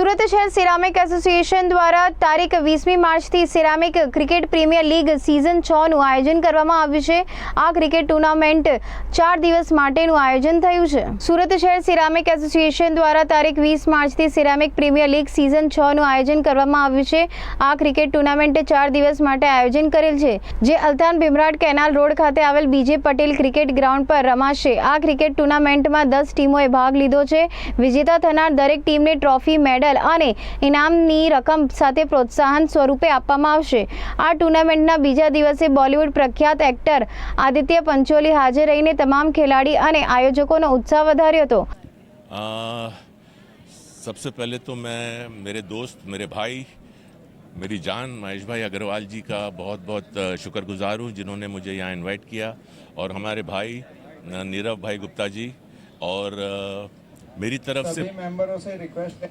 સુરત શહેર ceramic association દ્વારા તારીખ વીસમી માર્ચથી ceramic cricket premier league season છનું આયોજન કરવામાં આવ્યું છે. આ ક્રિકેટ ટુર્નામેન્ટ ચાર દિવસ માટેનું આયોજન થયું છે. સુરત શહેર સિરામિક એસોસિએશન દ્વારા તારીખ વીસ માર્ચથી સિરામિક પ્રીમિયર લીગ સિઝન છનું આયોજન કરવામાં આવ્યું છે. આ ક્રિકેટ ટુર્નામેન્ટ ચાર દિવસ માટે આયોજન કરેલ છે. જે અલ્તાન ભીમરાટ કેનાલ રોડ ખાતે આવેલ બીજે પટેલ ક્રિકેટ ગ્રાઉન્ડ પર રમાશે. આ ક્રિકેટ ટુર્નામેન્ટમાં દસ ટીમોએ ભાગ લીધો છે. વિજેતા થનાર દરેક ટીમને ટ્રોફી, મેડલ અને ઇનામની રકમ સાથે પ્રોત્સાહન સ્વરૂપે આપવામાં આવશે આ ટુર્નામેન્ટના બીજા દિવસે બોલિવૂડ પ્રખ્યાત એક્ટર આદિત્ય પંચોલી હાજર રહીને તમામ ખેલાડી અને આયોજકોનો ઉત્સાહ વધાર્યો હતો आ, सबसे पहले तो मैं मेरे दोस्त मेरे भाई मेरी जान महेश भाई अग्रवाल जी का बहुत बहुत अ, शुक्रगुजार हूँ जिन्होंने मुझे यहाँ इनवाइट किया और हमारे भाई अ, नीरव भाई गुप्ता जी और अ, मेरी तरफ से सभी मेंबरों से रिक्वेस्ट है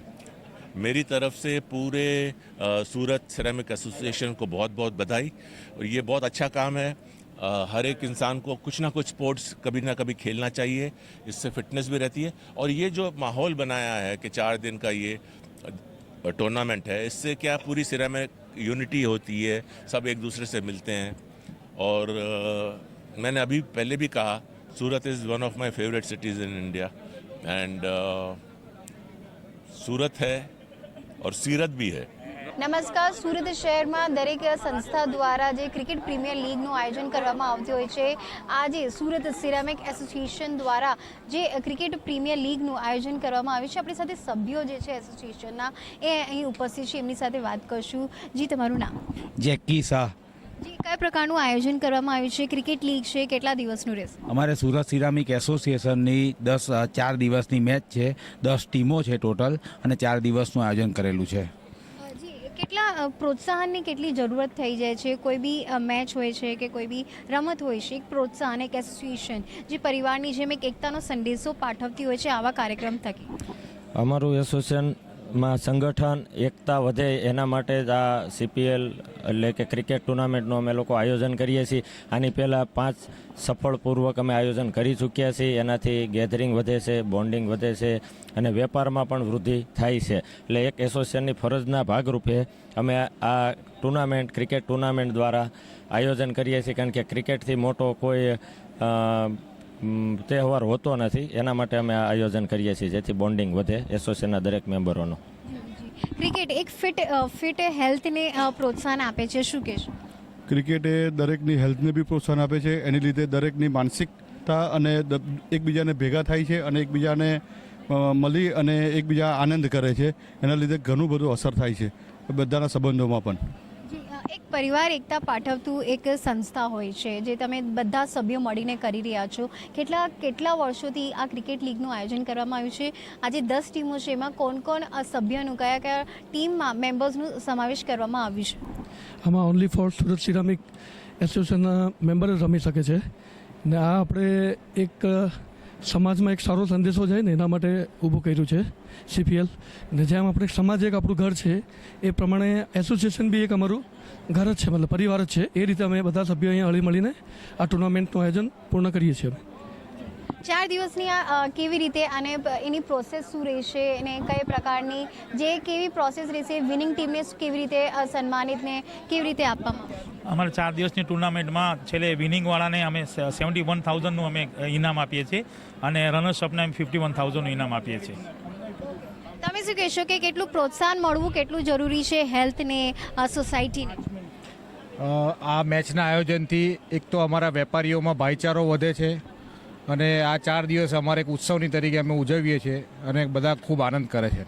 मेरी तरफ़ से पूरे सूरत सिरेमिक एसोसिएशन को बहुत बहुत बधाई। और ये बहुत अच्छा काम है। हर एक इंसान को कुछ ना कुछ स्पोर्ट्स कभी ना कभी खेलना चाहिए। इससे फिटनेस भी रहती है। और ये जो माहौल बनाया है कि चार दिन का ये टूर्नामेंट है इससे क्या पूरी सिरेमिक यूनिटी होती है? सब एक दूसरे से मिलते हैं। और अ, मैंने अभी पहले भी कहा Surat is one of my favourite cities in India and Surat है और सीरत भी है નમસ્કાર સુરત શહેરમાં દરેક સંસ્થા દ્વારા જે ક્રિકેટ પ્રીમિયર લીગનું આયોજન કરવામાં આવતું હોય છે આજે સુરત સિરામિક એસોસિએશન દ્વારા જે ક્રિકેટ પ્રીમિયર લીગનું આયોજન કરવામાં આવ્યું છે આપણી સાથે સભ્યો જે છે એસોસિએશનના એ અહીં ઉપસ્થિત છે એમની સાથે વાત કરશું જી તમારું નામ જેકી શાહ જી કયા પ્રકારનું આયોજન કરવામાં આવ્યું છે? ક્રિકેટ લીગ છે કેટલા દિવસનું રહેશે? અમારે સુરત સિરામિક એસોસિએશનની દસ ચાર દિવસની મેચ છે. દસ ટીમો છે ટોટલ અને ચાર દિવસનું આયોજન કરેલું છે. જી કેટલા પ્રોત્સાહનની કેટલી જરૂરત થઈ જાય છે? કોઈ બી મેચ હોય છે કે કોઈ બી રમત હોય છે એક પ્રોત્સાહન એક એસોસિએશન જે પરિવારની જેમ એક એકતાનો સંદેશો પાઠવતી હોય છે આવા કાર્યક્રમ થકી? અમારું એસોસિએશનમાં સંગઠન એકતા વધે એના માટે જ આ સીપીએલ એટલે કે ક્રિકેટ ટુર્નામેન્ટનું અમે લોકો આયોજન કરીએ છીએ. આની પહેલાં પાંચ સફળપૂર્વક અમે આયોજન કરી ચૂક્યા છીએ. એનાથી ગેધરિંગ વધે છે બોન્ડિંગ વધે છે અને વેપારમાં પણ વૃદ્ધિ થાય છે. એટલે એક એસોસિએશનની ફરજના ભાગરૂપે અમે આ ટુર્નામેન્ટ ક્રિકેટ ટુર્નામેન્ટ દ્વારા આયોજન કરીએ છીએ. કારણ કે ક્રિકેટથી મોટો કોઈ મ, તહેવાર હોતો નથી. એના માટે અમે આ આયોજન કરીએ છીએ જેથી બોન્ડિંગ વધે એસોસિએશનના દરેક મેમ્બરોનું. ક્રિકેટ એક ફિટ ફિટ હેલ્થને પ્રોત્સાહન આપે છે. શું કહેશો? ક્રિકેટ એ દરેકની હેલ્થને બી પ્રોત્સાહન આપે છે. એની લીધે દરેકની માનસિકતા અને એકબીજાને ભેગા થાય છે અને એકબીજાને મળી અને એકબીજા આનંદ કરે છે. એના લીધે ઘણું બધું અસર થાય છે. બધાના સંબંધોમાં પણ. પરિવાર એકતા પાઠવતું એક સંસ્થા હોય છે, જે તમે બધા સભ્યો મળીને કરી રહ્યા છો. કેટલા કેટલા વર્ષોથી આ ક્રિકેટ લીગનું આયોજન કરવામાં આવ્યું છે? આજે દસ ટીમો છે, એમાં કોણ કોણ સભ્યનું, કયા કયા ટીમમાં મેમ્બર્સનું સમાવેશ કરવામાં આવ્યું છે? આમાં ઓનલી ફોર સુરત સિરામિક એસોસિએશનના મેમ્બર રમી શકે છે. ને આ આપણે એક સમાજમાં એક સારો સંદેશો જાય ને એના માટે ઊભું કર્યું છે સીપીએલ ને જેમ આપણે સમાજ એક આપણું ઘર છે, એ પ્રમાણે એસોસિએશન બી એક અમારું ઘર જ છે, મતલબ પરિવાર જ છે. એ રીતે અમે બધા સભ્યો અહીંયા હળી મળીને આ ટુર્નામેન્ટનું આયોજન પૂર્ણ કરીએ છીએ અમે. ચાર દિવસની આ કેવી રીતે અને એની પ્રોસેસ શું રહેશે અને કઈ પ્રકારની જે કેવી પ્રોસેસ રહેશે વિનિંગ ટીમને કેવી રીતે સન્માનિતને કેવી રીતે આપવામાં અમારા ચાર દિવસની ટુર્નામેન્ટમાં છેલ્લે વિનિંગવાળાને અમે સેવન્ટી વન થાઉઝન્ડનું અમે ઇનામ આપીએ છીએ અને રનર્સઅપને અમે ફિફ્ટી વન થાઉઝન્ડનું ઇનામ આપીએ છીએ. તમે શું કહેશો કે કેટલું પ્રોત્સાહન મળવું કેટલું જરૂરી છે હેલ્થને સોસાયટીને આ મેચના આયોજનથી એક તો અમારા વેપારીઓમાં ભાઈચારો વધે છે. અને આ ચાર દિવસ અમારે એક ઉત્સવની તરીકે અમે ઉજવીએ છીએ અને બધા ખૂબ આનંદ કરે છે